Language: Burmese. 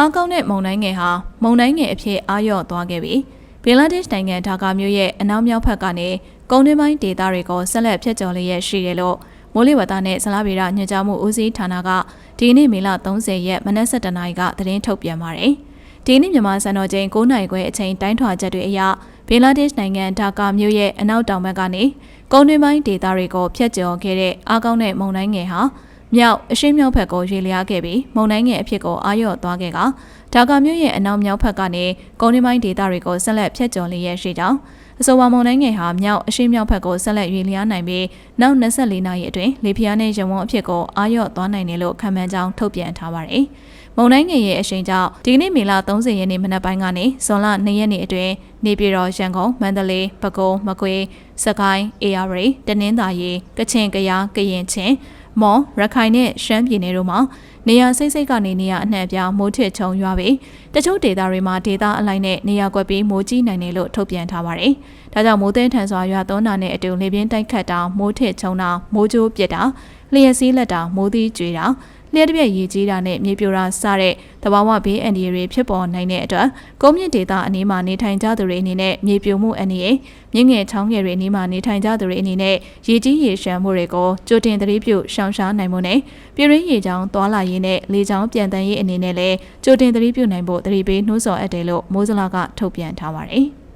အားကောင်းတဲ့မုန်တိုင်းငယ်ဟာမုန်တိုင်းငယ်အဖြစ်အာရုံသွားခဲ့ပြီးဘင်္ဂလားဒေ့ရှ်နိုင်ငံဒါကာမြို့ရဲ့အနောက်မြောက်ဘက်ကနေကုန်းတွင်းပိုင်းဒေသတွေကိုဆက်လက်ဖျက်ချော်လျက်ရှိတယ်လို့မိုးလေဝသနဲ့ဇလားဗေဒညွှန်ကြားမှုဦးစီးဌာနကဒီနေ့မေလ30ရက်မနက်7:00နာရီကသတင်းထုတ်ပြန်ပါတယ်။ဒီနေ့မြန်မာစံတော်ချိန်9:00နာရီခွဲအချိန်တိုင်းထွာချက်တွေအရဘင်္ဂလားဒေ့ရှ်နိုင်ငံဒါကာမြို့ရဲ့အနောက်တောင်ဘက်ကနေကုန်းတွင်းပိုင်းဒေသတွေကိုဖျက်ချော်ခဲ့တဲ့အားကောင်းတဲ့မုန်တိုင်းငယ်ဟာ မြောက်အရှေ့မြောက်ဘက်ကိုရေလျားခဲ့ပြီးမုန်တိုင်းငယ်အဖြစ်ကိုအာရုံသွားခဲ့ကဒါကာမြို့ရဲ့အနောက်မြောက်ဘက်ကနေကုန်းတွင်းပိုင်းဒေသတွေကိုဆက်လက်ဖျက်ချော်လျက်ရှိကြောင်းအဆိုပါမုန်တိုင်းငယ်ဟာမြောက်အရှေ့မြောက်ဘက်ကိုဆက်လက်ရွေ့လျားနိုင်ပြီးနောက်24နာရီအတွင်းလေပြင်းနဲ့ရဝန်းအဖြစ်ကိုအာရုံသွားနိုင်တယ်လို့ခန့်မှန်းကြောင်းထုတ်ပြန်ထားပါတယ်။မုန်တိုင်းငယ်ရဲ့အရှိန်ကြောင့်ဒီကနေ့မေလ30ရက်နေ့မနက်ပိုင်းကနေဇွန်လ2ရက်နေ့အတွင်းနေပြည်တော်ရန်ကုန်မန္တလေးပဲခူးမကွေးစကိုင်းအေရရီတနင်္သာရီကချင်ကယားကရင်ချင်း မော်ရခိုင်နဲ့ရှမ်းပြည်နယ်တို့မှာနေရာစိတ်စိတ်ကနေနေရာအနှံ့အပြားမိုးထစ်ချုံရွာပြီးတချို့ဒေသတွေမှာဒေသအလိုက်နဲ့နေရာကွက်ပြီးမိုးကြီးနိုင်တယ်လို့ထုတ်ပြန်ထားပါတယ်။ဒါကြောင့်မိုးသင်းထန်စွာရွာသွန်းတာနဲ့အတူလေပြင်းတိုက်ခတ်တာမိုးထစ်ချုံတာမိုးကြိုးပစ်တာလျှက်စည်းလက်တာမိုးသီးကျွေတာ လျှက်တစ်ပြက်ရေကြီးတာနဲ့မြေပြိုတာစတဲ့တဘာဝဘေးအန္တရာယ်တွေဖြစ်ပေါ်နိုင်တဲ့အတွက်ကုန်းမြင့်ဒေသအနီးမှာနေထိုင်ကြသူတွေအနေနဲ့မြေပြိုမှုအန္တရာယ်မြင့်ငယ်ချောင်းငယ်တွေအနီးမှာနေထိုင်ကြသူတွေအနေနဲ့ရေကြီးရေရှမ်းမှုတွေကိုကြိုတင်သတိပြုရှောင်ရှားနိုင်မှုနဲ့ပြည်ရင်းရေချောင်းသွာလာရေးနဲ့လေချောင်းပြန်တန်းရေးအနေနဲ့လည်းကြိုတင်သတိပြုနိုင်ဖို့သတိပေးနှိုးဆော်အပ်တယ်လို့မိုးစလာကထုတ်ပြန်ထားပါတယ်။